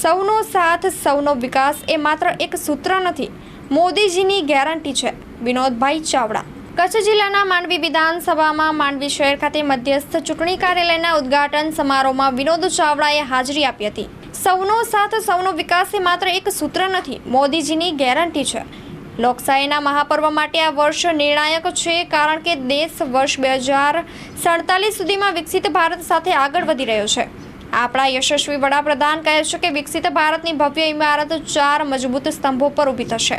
સૌનો સાથ, સૌનો વિકાસ એ માત્ર એક સૂત્ર નથી, મોદીજીની ગેરંટી છે. વિનોદભાઈ ચાવડા. કચ્છ જિલ્લાના માંડવી વિધાનસભામાં માંડવી શહેર ખાતે મધ્યસ્થ ચૂંટણી કાર્યાલયના ઉદ્ઘાટન સમારોહમાં વિનોદ ચાવડાએ હાજરી આપી હતી. સૌનો સાથ, સૌનો વિકાસ એ માત્ર એક સૂત્ર નથી, મોદીજીની ગેરંટી છે. લોકશાહીના મહાપર્વ માટે આ વર્ષ નિર્ણાયક છે કારણ કે દેશ વર્ષ બે હજાર સડતાલીસ સુધીમાં વિકસિત ભારત સાથે આગળ વધી રહ્યો છે. આપણા યશસ્વી વડાપ્રધાન કહે છે કે વિકસિત ભારતની ભવ્ય ઇમારત ચાર મજબૂત સ્તંભો પર ઊભી થશે.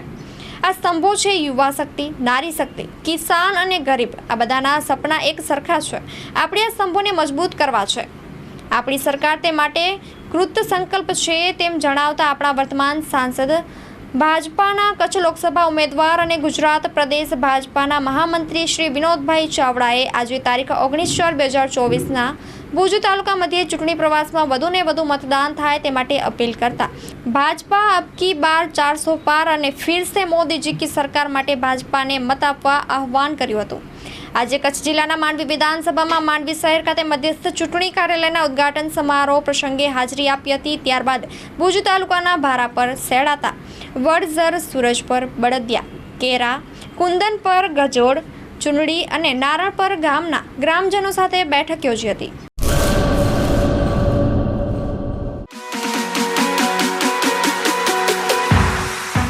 આ સ્તંભો છે યુવા શક્તિ, નારી શક્તિ, કિસાન અને ગરીબ. આ બધાના સપના એક સરખા છે. આપણે આ સ્તંભોને મજબૂત કરવા છે. આપણી સરકાર તે માટે કૃત સંકલ્પ છે તેમ જણાવતા આપણા વર્તમાન સાંસદ, ભાજપાના કચ્છ લોકસભા ઉમેદવાર અને ગુજરાત પ્રદેશ ભાજપાના મહામંત્રી શ્રી વિનોદભાઈ ચાવડાએ આજે તારીખ ઓગણીસ ચાર બે હજાર ચોવીસના ભુજ તાલુકા મધ્યે ચૂંટણી પ્રવાસમાં વધુને વધુ મતદાન થાય તે માટે અપીલ કરતા. ભાજપા અબકી બાર ચારસો પાર અને ફિરસે મોદીજી કી સરકાર માટે ભાજપાને મત આપવા આહવાન કર્યું હતું. આજે કચ્છ જિલ્લાના માંડવી વિધાનસભામાં માંડવી શહેર ખાતે મધ્યસ્થ ચૂંટણી કાર્યાલયના ઉદ્ઘાટન સમારોહ પ્રસંગે હાજરી આપી હતી. ત્યારબાદ ભુજ તાલુકાના ભારા પર સેડાતા, વડઝર, સુરજ પર બળદિયા, કેરા, કુંદન પર ગજોડ ચુનડી અને નારણ પર ગામના ગ્રામજનો સાથે બેઠક યોજી હતી.